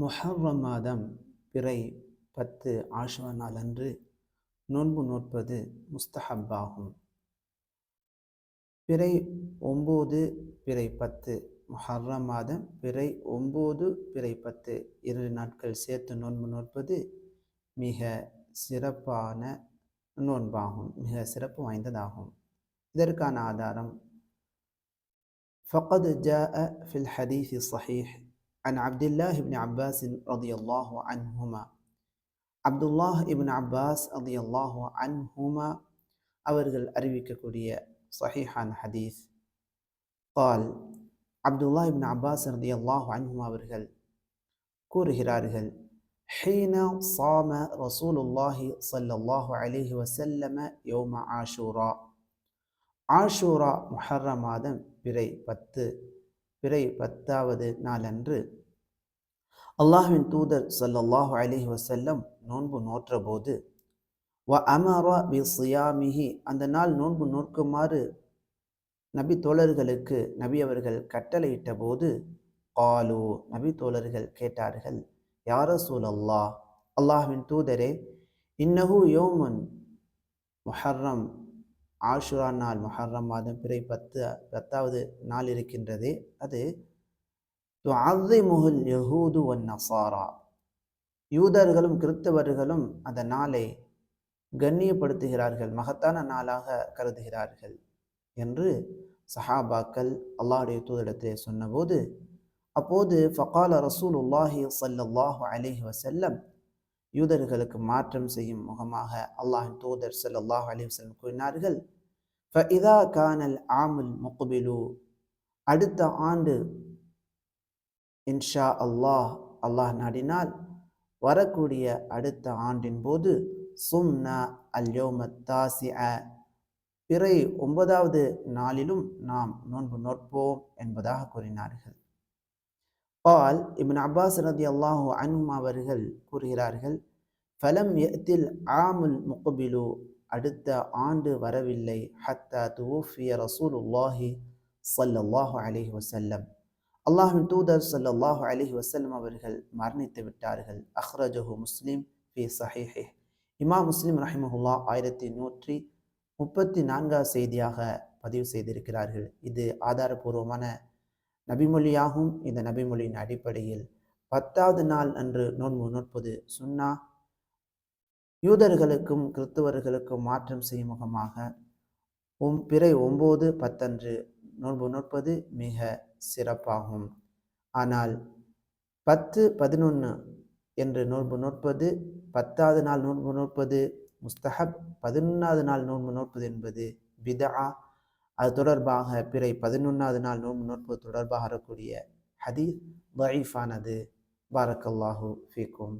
முஹர்ரம் மாதம் பிறை பத்து ஆஷுவ நாள் அன்று நோன்பு நோட்பது முஸ்தஹப்பாகும் பிறை ஒம்பது பிறை பத்து முஹர்ரம் மாதம் பிறை ஒம்பது பிறை பத்து இரண்டு நாட்கள் சேர்த்து நோன்பு நோட்பது மிக சிறப்பான நோன்பாகும் மிக சிறப்பு வாய்ந்ததாகும் இதற்கான ஆதாரம் فقد جاء في الحديث الصحيح عن عبد الله بن عباس رضي الله عنهما عبد الله بن عباس رضي الله عنهما அவர்கள் அறிவிக்கக்கூடிய சஹீஹான் ஹதீஸ் قال عبد الله بن عباس رضي الله عنهما அவர்கள் கூறுகிறார்கள் حين صام رسول الله صلى الله عليه وسلم يوم عاشوراء ஆஷூரா முஹர்ர மாதம் பிறை பத்து பிறை பத்தாவது நாளன்று அல்லாஹ்வின் தூதர் ஸல்லல்லாஹு அலிஹி வசல்லம் நோன்பு நோற்றபோது வ அமர பி சியாமிஹி அந்த நாள் நோன்பு நோக்குமாறு நபி தோழர்களுக்கு நபி அவர்கள் கட்டளையிட்ட போது காலு நபி தோழர்கள் கேட்டார்கள் யார சூழல்லா அல்லாஹ்வின் தூதரே இன்னஹு யோமன் முஹர்ரம் ஆஷுரா நாள் முஹர்ரம் மாதம் பிறை பத்து பத்தாவது நாள் இருக்கின்றதே. அது துஅziமுல் யஹூது ஒன் நசாரா. யூதர்களும் கிறிஸ்தவர்களும் அந்த நாளை கண்ணியப்படுத்துகிறார்கள் மகத்தான நாளாக கருதுகிறார்கள் என்று சஹாபாக்கள் அல்லாஹுடைய தூதரிடத்திலே சொன்னபோது அப்போது ஃபகால ரசூல் உல்லாஹி சல்லாஹூ அலிஹி வசல்லம் யூதர்களுக்கு மாற்றம் செய்யும் முகமாக அல்லாஹின் தூதர் சல்லாஹ் அலி கூறினார்கள். கூறினார்கள் ஃபஇதா கானல் ஆமுல் முக்பிலு. அடுத்த ஆண்டு இன்ஷா அல்லாஹ் அல்லாஹ் நாடினால் வரக்கூடிய அடுத்த ஆண்டின் போது சும்னா தாசி அ பிறை ஒன்பதாவது நாளிலும் நாம் நோன்பு நோட்போம் என்பதாக கூறினார்கள். பால் இபின் அப்பாஸ் ரதி அல்லாஹு அன்ஹும் அவர்கள் கூறுகிறார்கள் ஃபலம் எத்தில் ஆமுல் முகபிலு அடுத்த ஆண்டு வரவில்லை ஹத்தா துவூஃபிய ரசூலுல்லாஹி சல்லல்லாஹு அலிஹி வசல்லம் அல்லாஹின் தூதர் சல்லல்லாஹு அலிஹி வசல்லம் அவர்கள் மரணித்து விட்டார்கள். அஹ்ரஜஹு முஸ்லீம் ஃபி சஹிஹி இமா முஸ்லீம் ரஹிமஹுல்லா ஆயிரத்தி நூற்றி முப்பத்தி நான்காவது செய்தியாக பதிவு செய்திருக்கிறார்கள். இது ஆதாரபூர்வமான நபிமொழியாகும். இந்த நபிமொழியின் அடிப்படையில் பத்தாவது நாள் அன்று நோன்பு நோற்பது சுன்னா. யூதர்களுக்கும் கிறிஸ்தவர்களுக்கும் மாற்றம் செய்யும் முகமாக ஒம் பிறை ஒம்பது பத்தன்று நோன்பு நோற்பது மிக சிறப்பாகும். ஆனால் பத்து பதினொன்று என்று நோன்பு நோற்பது பத்தாவது நாள் நோன்பு நோற்பது முஸ்தஹப் பதினொன்றாவது நாள் நோன்பு நோற்பது என்பது பிதா அது தொடர்பாக பிறை பதினொன்றாவது நாள் நோன்பு நோட்பது தொடர்பாக வரக்கூடிய ஹதீஸ் லைஃபானது பாரக்கல்லாஹு ஃபீக்கும்.